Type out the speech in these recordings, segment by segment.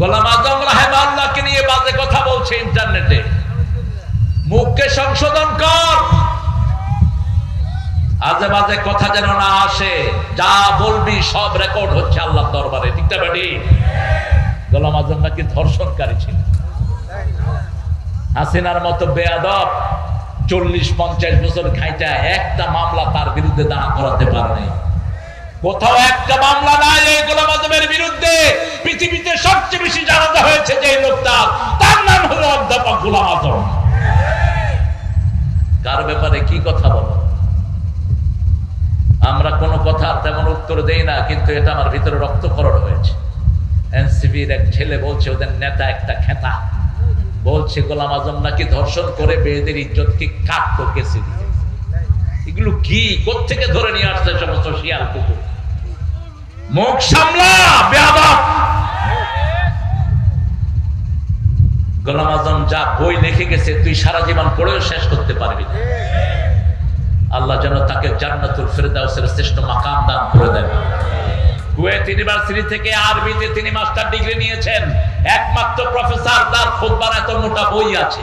গোলাম আজম রাহেমাল্লাহকে নিয়ে বাজে কথা বলছে ইন্টারনেটে। মুখকে সংশোধন কর। আজে বাজে কথা যেন না আসে, যা বলবি সব রেকর্ড হচ্ছে আল্লাহ দরবারে। ঠিক না গোলাম আজম নাকি ধর্ষণকারী ছিল। হাসিনার মতো বেয়াদব চল্লিশ পঞ্চাশ বছর খাইটা একটা মামলা তার বিরুদ্ধে দাঁড়া করাতে পারে নাই কোথাও একটা মামলা নাই এই গোলাম আজমের বিরুদ্ধে। পৃথিবীতে সবচেয়ে বেশি জানাজা হয়েছে যে লোকটা, তার নাম হলো অধ্যাপক গোলাম আজম। কার ব্যাপারে কি কথা বলো? আমরা কোনো কথা তেমন উত্তর দেই না, কিন্তু এটা আমার ভিতরে রক্তকরণ হয়েছে। এনসিবির এক ছেলে বলছে, ওদের নেতা একটা খেতা। বলছে, গোলাম আজম নাকি ধর্ষণ করে মেয়েদের ইজ্জতকে কাটতো কেসে এগুলো কি? কোথেকে ধরে নিয়ে আসছে সমস্ত শিয়াল কুকুর? মুখ সামলা, বেয়াদব। গোলাম আজম যা বই লিখে গেছে, তুই সারা জীবন পড়েও শেষ করতে পারবি না। আল্লাহ যেন তাকে জান্নাতুল ফেরদাউসের শ্রেষ্ঠ মাকাম দান করে দেন। কুয়েত ইউনিভার্সিটি থেকে আরবিতে তিনি মাস্টার ডিগ্রি নিয়েছেন। একমাত্র প্রফেসর তার খুতবার এত মোটা বই আছে।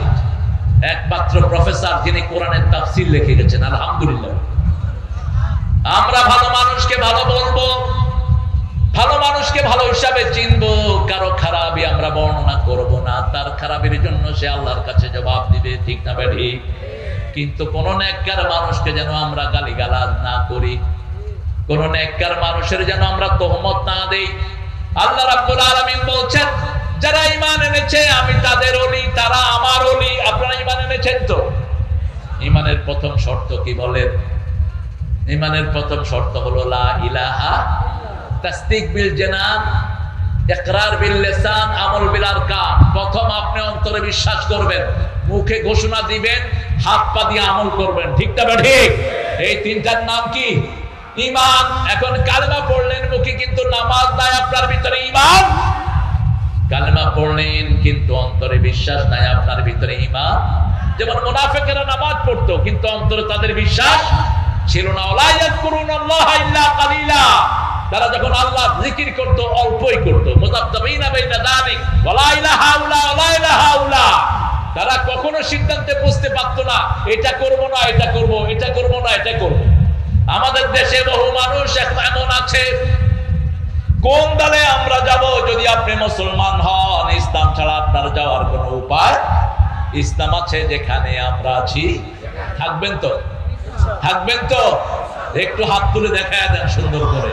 একমাত্র প্রফেসর যিনি কোরআনের তাফসীর লিখে গেছেন, আলহামদুলিল্লাহ। আমরা ভালো মানুষকে ভালো বলব ভালো মানুষকে ভালো হিসাবে চিনবো, কারও খারাপই আমরা বর্ণনা করব না। তার খারাপের জন্য সে আল্লাহর কাছে জবাব দিবে, ঠিক না বেঠি কিন্তু কোন নেককার মানুষকে যেন আমরা গালিগালাজ না করি, কোন নেককার মানুষের যেন আমরা তহমত না দেই। আল্লাহ রাব্বুল আলামিন বলছেন, যারা ঈমান এনেছে, আমি তাদের ওলি তারা আমার ওলি আপনারা ঈমান এনেছেন তো? ঈমানের প্রথম শর্ত কি বলেন? ঈমানের প্রথম শর্ত হলো লা ইলাহা তাসদিক বিল জানান ইকরার বিল লিসান, আমল বিল আরকান। প্রথম আপনি অন্তরে বিশ্বাস করবেন, মুখে ঘোষণা দিবেন, হাত পা দিয়ে আমল করবেন। ঠিক না বা ঠিক? এই তিনটার নাম কি? ঈমান। এখন কালেমা পড়লেন মুখে কিন্তু নামাজ নাই, আপনার ভিতরে ঈমান। কালেমা পড়লেন কিন্তু অন্তরে বিশ্বাস নাই, আপনার ভিতরে ঈমান। যেমন মুনাফিকেরা নামাজ পড়তো, কিন্তু অন্তরে তাদের বিশ্বাস ছিল না। ওলা ইয়াজকুরুনাল্লাহ ইল্লা কালিলা। তারা যখন আল্লাহ জিকির করত, অল্পই করত। তারা কখনো সিদ্ধান্তে পৌঁছতে পারতো না, এটা করব না, এটা করব এটা করব না, এটা করব। আমাদের দেশে বহু মানুষ এমন আছে, কোন দলে আমরা যাব যদি আপনি মুসলমান হন? ইসলাম ছাড়া আপনার যাওয়ার কোনো উপায় ইসলাম আছে যেখানে আমরা আছি। থাকবেন তো? থাকবেন তো? একটু হাত তুলে দেখায় দেন সুন্দর করে।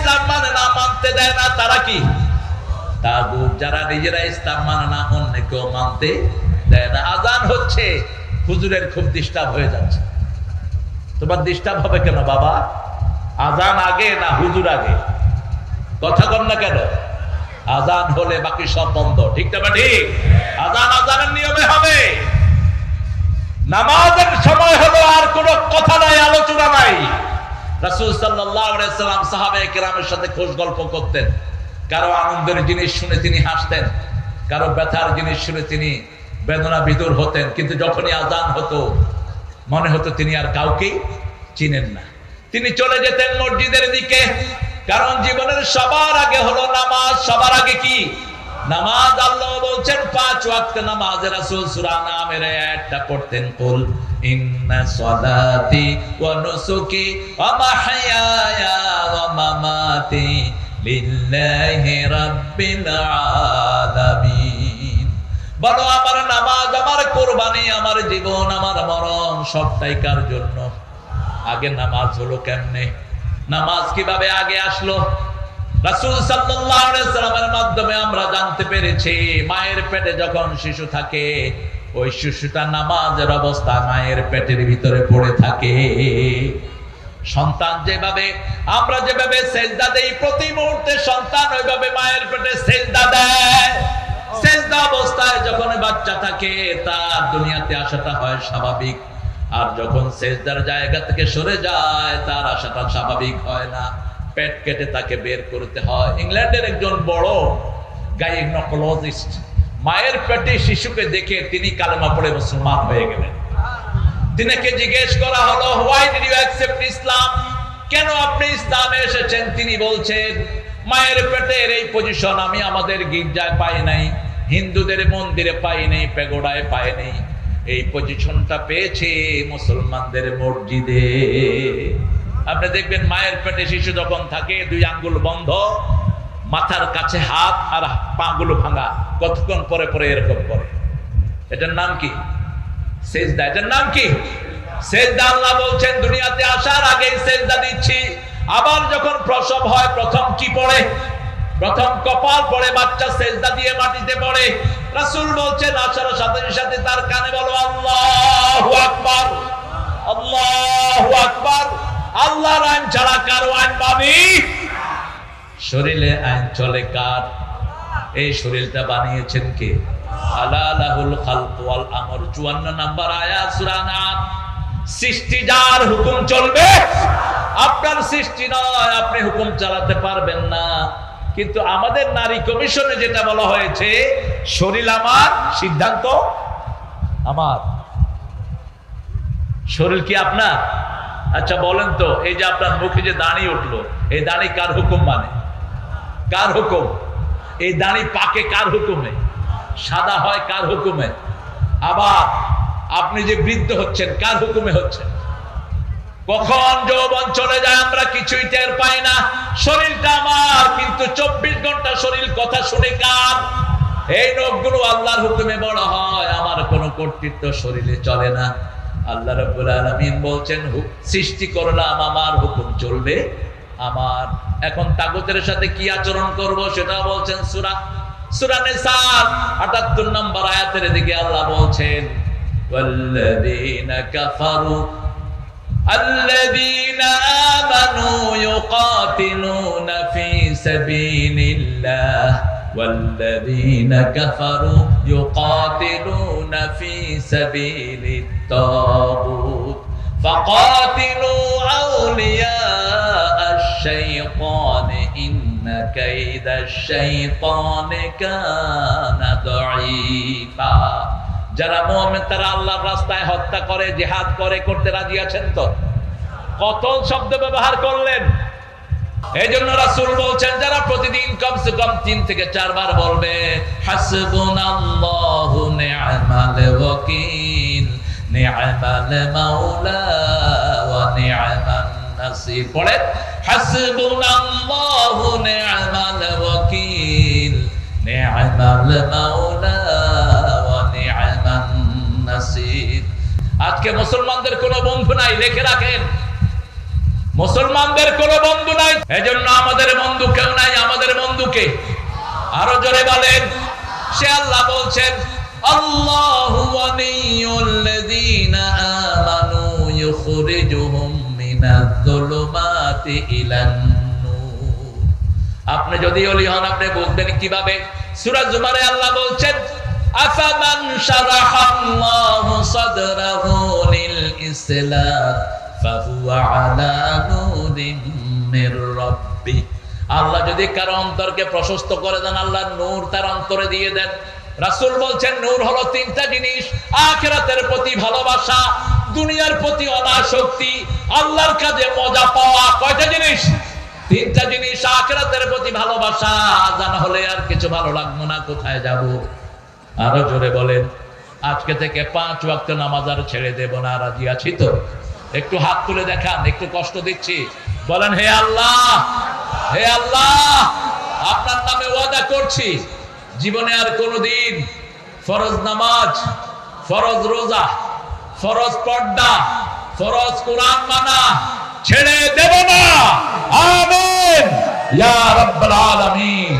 ইসলাম মানে না মানতে দেয় না, তারা কি? যারা নিজেরা ইসলাম মানে না অন্যকেও মানতে দেয় না। আজান হচ্ছে, হুজুরের খুব ডিস্টার্ব হয়ে যাচ্ছে। তোমার ডিস্টার্ব হবে কেন বাবা? আজান আগে না হুজুর আগে? কথা কর না কেন? আজান হলে বাকি সব বন্ধ। ঠিক না ঠিক আজান আজানের নিয়মে হবে। নামাজের সময় হলো আর কোনো কথা নাই, আলোচনা নাই। রাসূল সাল্লাম সাহাবায়ে কেরামের সাথে খোঁজ গল্প করতেন। কারও আনন্দের জিনিস শুনে তিনি হাসতেন, কারও ব্যথার জিনিস শুনে তিনি বেদনা বিদুর হতেন, কিন্তু যখনই আজান হতো, মনে হতো তিনি আর কাউকে চিনেন না। তিনি চলে যেতেন মসজিদের দিকে, কারণ জীবনের সবার আগে হলো নামাজ, সবার আগে কি? নামাজ, আল্লাহ বলছেন, পাঁচ ওয়াক্ত নামাজ রাসূল সূরা নামের একটা পড়তেন, কুল বলো, আমার নামাজ, আমার কোরবানি, আমার জীবন, আমার মরণ সবটাই কার জন্য? আগে নামাজ হলো কেমনে? নামাজ কীভাবে আগে আসলো? মাধ্যমে আমরা জানতে পেরেছি, মায়ের পেটে যখন শিশু থাকে ওই শিশুটা নামাজের অবস্থায় মায়ের পেটের ভিতরে পড়ে থাকে। সন্তান যেভাবে, আমরা যেভাবে সেজদা দেই, প্রতি মুহূর্তে সন্তান ওইভাবে মায়ের পেটে সেজদা দেয়। সেজদা অবস্থায় যখন বাচ্চা থাকে, তার দুনিয়াতে আসাটা হয় স্বাভাবিক। আর যখন সেজদার জায়গা থেকে সরে যায়, তার আসাটা স্বাভাবিক হয় না। পেট কেটে তাকে বের করতে হয়। ইংল্যান্ডের একজন বড় গাইনোকোলজিস্ট মায়ের পেটে শিশুকে দেখে তিনি কালেমা পড়ে মুসলমান হয়ে গেলেন। তিনাকে জিজ্ঞেস করা হলো why did you accept Islam কেন আপনি ইসলামে এসেছেন? তিনি বলছেন, মায়ের পেটের এই পজিশন আমি আমাদের গির্জায় পাই নাই, হিন্দুদের মন্দিরে পাই নাই, পেগোডায় পাই নাই। এই পজিশনটা পেয়েছে মুসলমানদের মসজিদে। আপনি দেখবেন মায়ের পেটে শিশু যখন থাকে, দুই আঙ্গুল বন্ধ মাথার কাছে হাত আর পাগুলো ভাঙা। কতক্ষণ পরে পরে এরকম করে? এটার নাম কি? সেজদা। এটার নাম কি? সেজদা আল্লাহ বলছেন, দুনিয়াতে আসার আগে সেজদা দিচ্ছি। আবার যখন প্রসব হয়, প্রথম কি পড়ে? প্রথম কপাল পড়ে, বাচ্চা সেজদা দিয়ে মাটিতে পড়ে। রাসূল বলছেন, আসার সাথে সাথে তার কানে বলো, আল্লাহু আকবার আল্লাহু আকবার। আল্লাহর আইন ছাড়া কারও আইন পাবি শরীরে আইন চলে কার এই শরীরটা বানিয়েছেন কে? আলালাহুল খালক ওয়াল আমর। 54 নাম্বার আয়াত, সূরা নাম সৃষ্টি যার হুকুম চলবে, আপনার সৃষ্টি নয়, আপনি হুকুম চালাতে পারবেন না। কিন্তু আমাদের নারী কমিশনে যেটা বলা হয়েছে, শরীর আমার, সিদ্ধান্ত আমার। শরীর কি আপনার? আচ্ছা বলেন তো, এই যে আপনার মুখে যে দাঁড়ি উঠল, এই দাঁড়ি কার হুকুম মানে? কার হুকুম? এই দাঁড়ি পাকে কার হুকুমে? সাদা হয় কার হুকুমে? আবার আপনি যে বৃদ্ধ হচ্ছেন, কার হুকুমে হচ্ছেন? কখন যৌবন চলে যায় আমরা কিছুই টের পাই না। শরীরটা আমার, কিন্তু চব্বিশ ঘণ্টা শরীর কথা শুনে কার? এই নখগুলো আল্লাহর হুকুমে বড় হয়, আমার কোনো কর্তৃত্ব শরীরে চলে না। আল্লাহ রব্বুল আলামিন বলছেন সৃষ্টি করলাম, আমার হুকুম চলবে, আমার এখন তাগতের সাথে কি আচরণ করব সেটা বলছেন সূরা সূরা নিসার 78 নম্বর আয়াতের দিকে আল্লাহ বলছেন ওয়াল্লাযীনা কাফারু الذين آمنوا يقاتلون في سبيل الله والذين كفروا يقاتلون في سبيل الطاغوت فقاتلوا أولياء الشيطان إن كيد الشيطان كان ضعيفا যারা মোহাম্মদ তারা আল্লাহর রাস্তায় হত্যা করে জিহাদ করে করতে রাজি আছেন তো কত শব্দ ব্যবহার করলেন এই জন্য রাসূল বলছেন যারা প্রতিদিন কমসে কম তিন থেকে চারবার বলবে হাসবুনাল্লাহু নি'মাল ওয়াকিল নি'মাল মাওলা ওয়া নি'মান নাসির পড়েন হাসবুনাল্লাহু ওয়াকিল মাওলা ওয়া আজকে মুসলমানদের কোনো বন্ধু নাই লিখে রাখেন। মুসলমানদের কোনো বন্ধু নাই, এজন্য আমাদের বন্ধু কেউ নাই, আমাদের বন্ধুকে আরও জোরে বলেন, সে আল্লাহ বলছেন, আল্লাহু ওয়ালিয়ুল্লাযীনা আপনি যদি ওলি হন, আপনি বুঝবেন কীভাবে? আল্লাহ বলছেন আল্লাহ যদি কারও অন্তরকে প্রশস্ত করে দেন, আল্লাহ নূর তার অন্তরে দিয়ে দেন। রাসূল বলছেন, নূর হলো তিনটা জিনিস, আখিরাতের প্রতি ভালোবাসা দুনিয়ার প্রতি অনাসক্তি আল্লাহর কাজে মজা পাওয়া কয়টা জিনিস? তিনটা জিনিস আখেরাতের প্রতি ভালোবাসা জানা হলে আর কিছু ভালো লাগবো না, কোথায় যাব? আরও জোরে বলেন, আজকে থেকে পাঁচ ওয়াক্ত নামাজ আর ছেড়ে দেব না, রাজি আছি তো? একটু হাত তুলে দেখান, একটু কষ্ট দিচ্ছি। বলেন, হে আল্লাহ হে আল্লাহ, আপনার নামে ওয়াদা করছি, জীবনে আর কোনোদিন ফরজ নামাজ, ফরজ রোজা ফরজ পর্দা ফরজ কোরআন মানা ছেড়ে দেব না। আমিন। ইয়া রাব্বুল আলামিন।